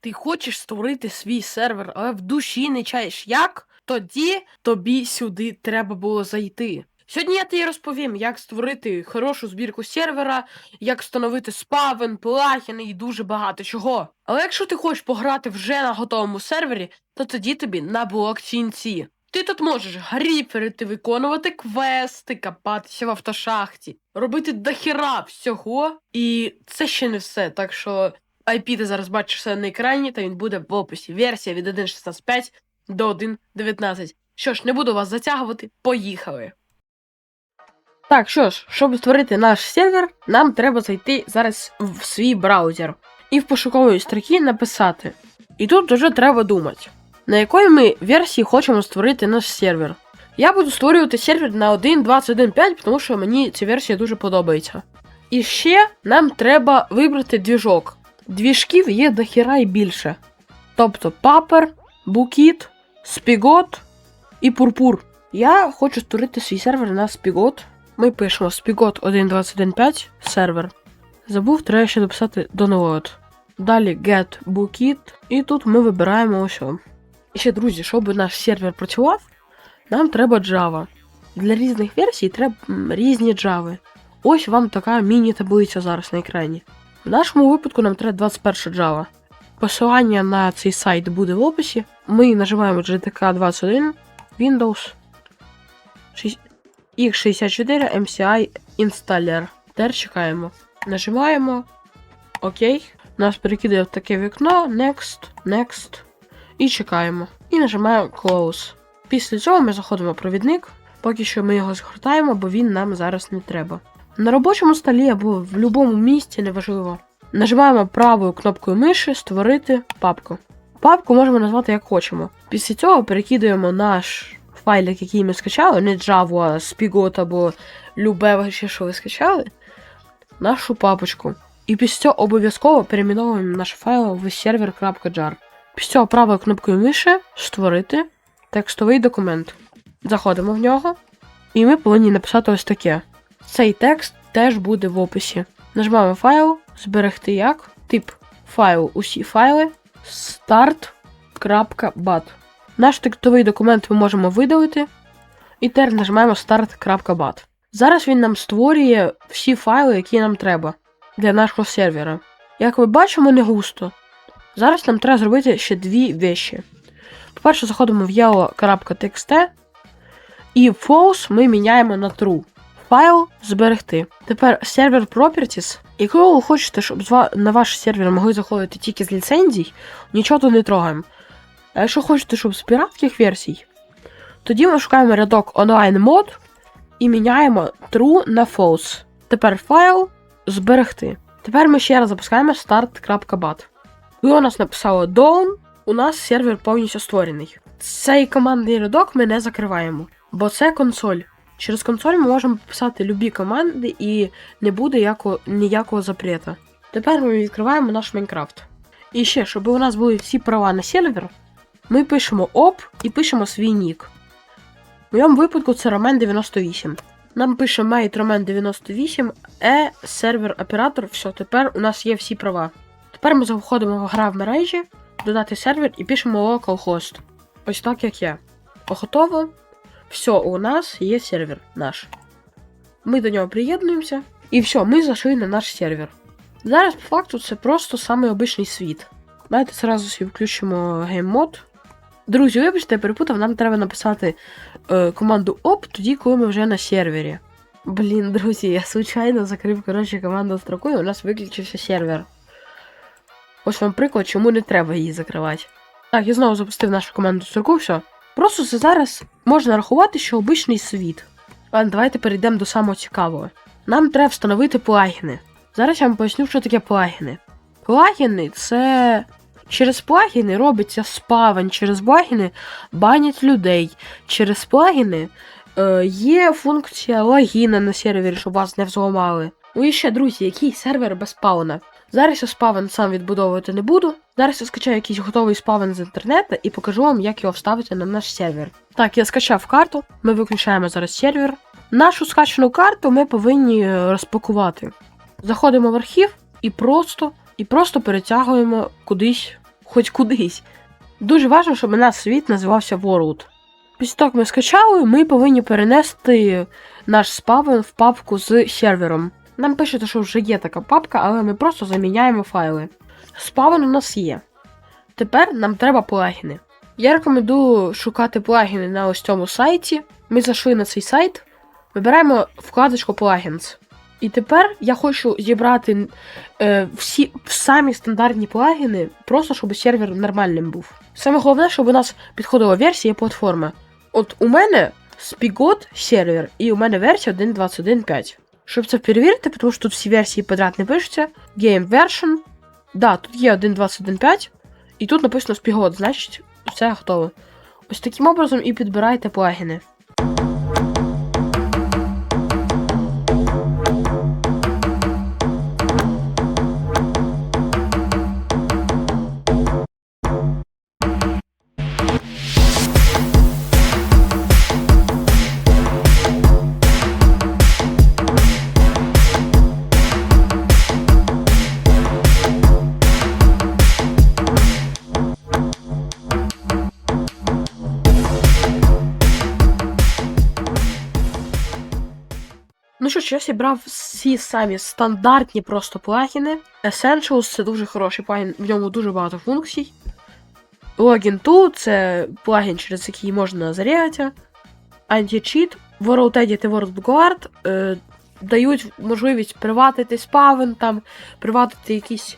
Ти хочеш створити свій сервер, але в душі не чаєш як? Тоді тобі сюди треба було зайти. Сьогодні я тобі розповім, як створити хорошу збірку сервера, як встановити спавен, плагіни і дуже багато чого. Але якщо ти хочеш пограти вже на готовому сервері, то тоді тобі на блок Ти тут можеш гріферити, виконувати квести, копатися в автошахті, робити дохіра всього. І це ще не все. Так що IP ти зараз бачиш на екрані, та він буде в описі. Версія від 1.16.5 до 1.19. Що ж, не буду вас затягувати, поїхали. Так, що ж, щоб створити наш сервер, нам треба зайти зараз в свій браузер і в пошуковій строкі написати. І тут вже треба думати, на якої ми версії хочемо створити наш сервер. Я буду створювати сервер на 1.21.5, тому що мені ця версія дуже подобається. І ще нам треба вибрати двіжок. Двіжків є дохіра і більше. Тобто папер, букіт, спігот і пурпур. Я хочу створити свій сервер на спігот. Ми пишемо спігот 1.21.5 сервер. Забув, треба ще дописати download. Далі get bookit. І тут ми вибираємо ось. І ще, друзі, щоб наш сервер працював, нам треба Java. Для різних версій треба різні Java. Ось вам така міні-таблиця зараз на екрані. В нашому випадку нам треба 21 Java. Посилання на цей сайт буде в описі. Ми нажимаємо GTK 21, Windows, X64 MCI Installer. Тепер чекаємо. Нажимаємо ОК. Нас перекидає в таке вікно. Next, Next. І чекаємо. І нажимаємо Close. Після цього ми заходимо в провідник. Поки що ми його згортаємо, бо він нам зараз не треба. На робочому столі або в будь-якому місці, неважливо. Нажимаємо правою кнопкою миші Створити папку. Папку можемо назвати як хочемо. Після цього перекидуємо наш файлик, який ми скачали, не Java, а Spigot або любе вообще, що ви скачали, нашу папочку. І після цього обов'язково перейменовуємо наш файл в сервер.jar. Після цього правою кнопкою миші Створити текстовий документ. Заходимо в нього, і ми повинні написати ось таке. Цей текст теж буде в описі. Нажимаємо файл, зберегти як, тип файл, усі файли, start.bat. Наш текстовий документ ми можемо видалити. І тепер нажимаємо start.bat. Зараз він нам створює всі файли, які нам треба для нашого сервера. Як ви бачимо, не густо. Зараз нам треба зробити ще дві вещі. По-перше, заходимо в yellow.txt і false ми міняємо на true. Файл зберегти. Тепер сервер properties. Якщо ви хочете, щоб на ваш сервер могли заходити тільки з ліцензій, нічого тут не трогаємо. А якщо хочете, щоб з піратських версій, тоді ми шукаємо рядок online мод і міняємо true на false. Тепер файл зберегти. Тепер ми ще раз запускаємо start.bat. Ви у нас написало down, у нас сервер повністю створений. Цей командний рядок ми не закриваємо, бо це консоль. Через консоль ми можемо писати любі команди і не буде яко, ніякого запрета. Тепер ми відкриваємо наш Майнкрафт. І ще, щоб у нас були всі права на сервер, ми пишемо оп і пишемо свій нік. В моєму випадку це Ромен 98. Нам пише mate Roman 98, е сервер оператор. Все, тепер у нас є всі права. Тепер ми заходимо в гра в мережі, додати сервер і пишемо localhost. Ось так як я. Готово. Все, у нас є сервер наш. Ми до нього приєднуємося. І все, ми зайшли на наш сервер. Зараз, по факту, це просто самий обичний світ. Давайте зразу собі включимо гейммод. Друзі, вибачте, я перепутав, нам треба написати е, команду оп тоді, коли ми вже на сервері. Блін, друзі, я случайно закрив коротше команду строкою, у нас виключився сервер. Ось вам приклад, чому не треба її закривати. Так, я знову запустив нашу команду строку, все. Просто це зараз можна рахувати, що обичний світ. Ладно, давайте перейдемо до самого цікавого. Нам треба встановити плагіни. Зараз я вам поясню, що таке плагіни. Плагіни це. Через плагіни робиться спавен, через плагіни банять людей. Через плагіни е, є функція логіна на сервері, щоб вас не взламали. Ну і ще, друзі, який сервер без спауна? Зараз я спавен сам відбудовувати не буду. Зараз я скачаю якийсь готовий спавен з інтернету і покажу вам, як його вставити на наш сервер. Так, я скачав карту, ми виключаємо зараз сервер. Нашу скачану карту ми повинні е, розпакувати. Заходимо в архів і просто, і просто перетягуємо кудись хоч кудись. Дуже важливо, щоб у нас світ називався World. Після того, як ми скачали, ми повинні перенести наш спавен в папку з сервером. Нам пишете, що вже є така папка, але ми просто заміняємо файли. Спавен у нас є. Тепер нам треба плагіни. Я рекомендую шукати плагіни на ось цьому сайті. Ми зайшли на цей сайт, вибираємо вкладочку Plugins. І тепер я хочу зібрати е, всі самі стандартні плагіни, просто щоб сервер нормальним був. Саме головне, щоб у нас підходила версія платформи. От у мене Spigot сервер, і у мене версія 1.21.5. Щоб це перевірити, тому що тут всі версії подряд не пишуться. Game version. Да, тут є 1.21.5, і тут написано Spigot, значить, все готово. Ось таким образом і підбирайте плагіни. Ну що ж, я зібрав всі самі стандартні просто плагіни. Essentials це дуже хороший плагін, в ньому дуже багато функцій. Login to це плагін, через який можна зарягати. Anti-cheat, World Edit і World Guard е, дають можливість приватити спавен, там, приватити якісь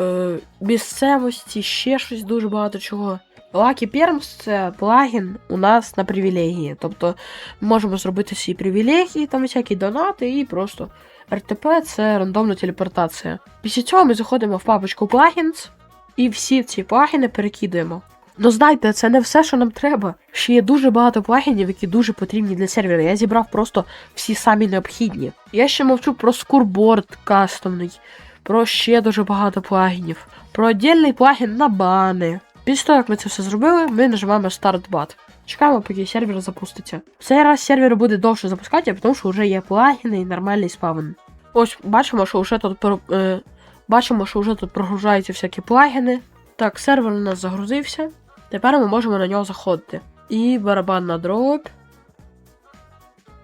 е, місцевості, ще щось дуже багато чого. Lucky Perms це плагін у нас на привілегії. Тобто ми можемо зробити всі привілегії, там всякі донати і просто РТП це рандомна телепортація. Після цього ми заходимо в папочку Plugins і всі ці плагіни перекидуємо. Ну знайте, це не все, що нам треба. Ще є дуже багато плагінів, які дуже потрібні для сервера. Я зібрав просто всі самі необхідні. Я ще мовчу про скурборд кастомний, про ще дуже багато плагінів, про віддільний плагін на бани. Після того, як ми це все зробили, ми нажимаємо Start Bat. Чекаємо, поки сервер запуститься. В цей раз сервер буде довше запускати, тому що вже є плагіни і нормальний спавн. Ось бачимо, що вже тут про- е, бачимо, що вже тут прогружаються всякі плагіни. Так, сервер у нас загрузився. Тепер ми можемо на нього заходити. І барабан на дробь.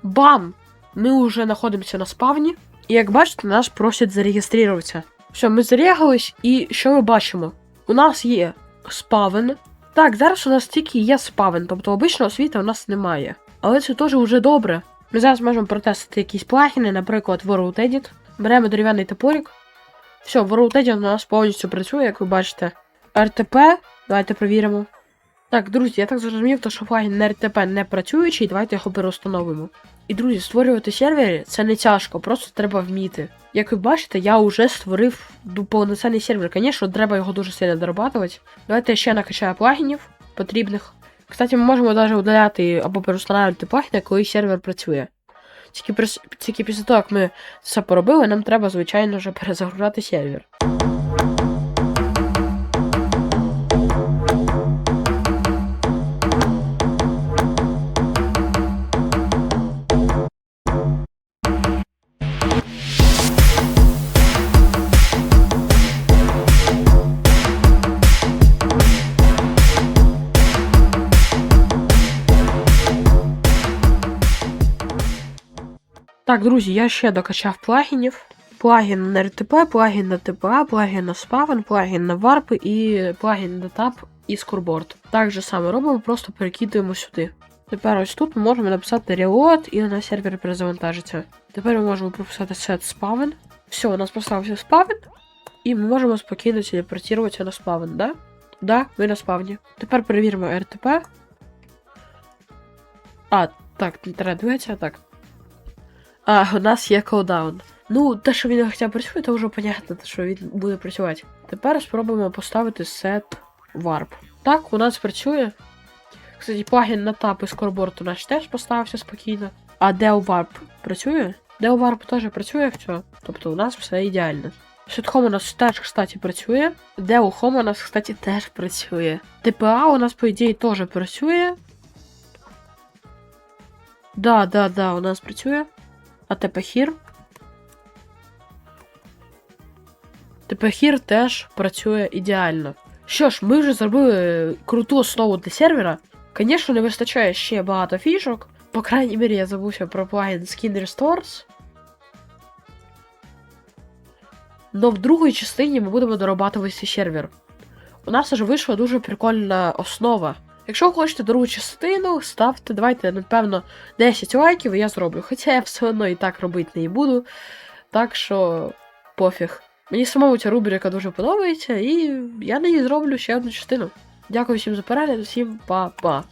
Бам! Ми вже знаходимося на спавні. І як бачите, нас просять зареєструватися. Все, ми зарегались, і що ми бачимо? У нас є спавен. Так, зараз у нас тільки є спавен, тобто обичного світа у нас немає. Але це теж вже добре. Ми зараз можемо протестити якісь плагіни, наприклад, World Edit. Беремо дерев'яний топорик. Все, World Edit у нас повністю працює, як ви бачите. РТП. Давайте перевіримо. Так, друзі, я так зрозумів, то що плагін на РТП не працюючий, давайте його переустановимо. І друзі, створювати сервери це не тяжко, просто треба вміти. Як ви бачите, я вже створив повноцінний сервер. Звісно, треба його дуже сильно дорабатувати. Давайте я ще накачаю плагінів потрібних. Кстати, ми можемо навіть удаляти або переустанавливати плагіни, коли сервер працює. Тільки, тільки після того, як ми це поробили, нам треба, звичайно, вже перезагружати сервер. Так, друзі, я ще докачав плагінів. Плагін на РТП, плагін на ТПА, плагін на спавен, плагін на варпи і плагін на тап і скорборд. Так же саме робимо, просто перекидуємо сюди. Тепер ось тут ми можемо написати reload і на сервер перезавантажиться. Тепер ми можемо прописати set spawn. Все, у нас поставився спавен. І ми можемо спокійно телепортуватися на спавен, да? Да, ми на спавні. Тепер перевіримо РТП. А, так, не треба так. А, у нас є колдаун. Ну, те, що він хоча б працює, то вже понятно, що він буде працювати. Тепер спробуємо поставити set warp. Так, у нас працює. Кстати, плагін на тап і скорборд у нас теж поставився спокійно. А Dell Warp працює? Dell Warp теж працює все. Тобто у нас все ідеально. Shit у нас теж, кстати, працює. Dell Home у нас, кстати, теж працює. TPA у нас, по ідеї, теж працює. Да, да, да, у нас працює. А Тепехір? Тепехір теж працює ідеально. Що ж, ми вже зробили круту основу для сервера. Звісно, не вистачає ще багато фішок. По крайній мірі, я забувся про плагін Skin Restores. Но в другій частині ми будемо дорабатувати сервер. У нас вже вийшла дуже прикольна основа. Якщо хочете другу частину, ставте, давайте, напевно, 10 лайків, і я зроблю. Хоча я все одно і так робити не буду. Так що пофіг. Мені самому ця рубрика дуже подобається, і я на ній зроблю ще одну частину. Дякую всім за перегляд, всім па-па.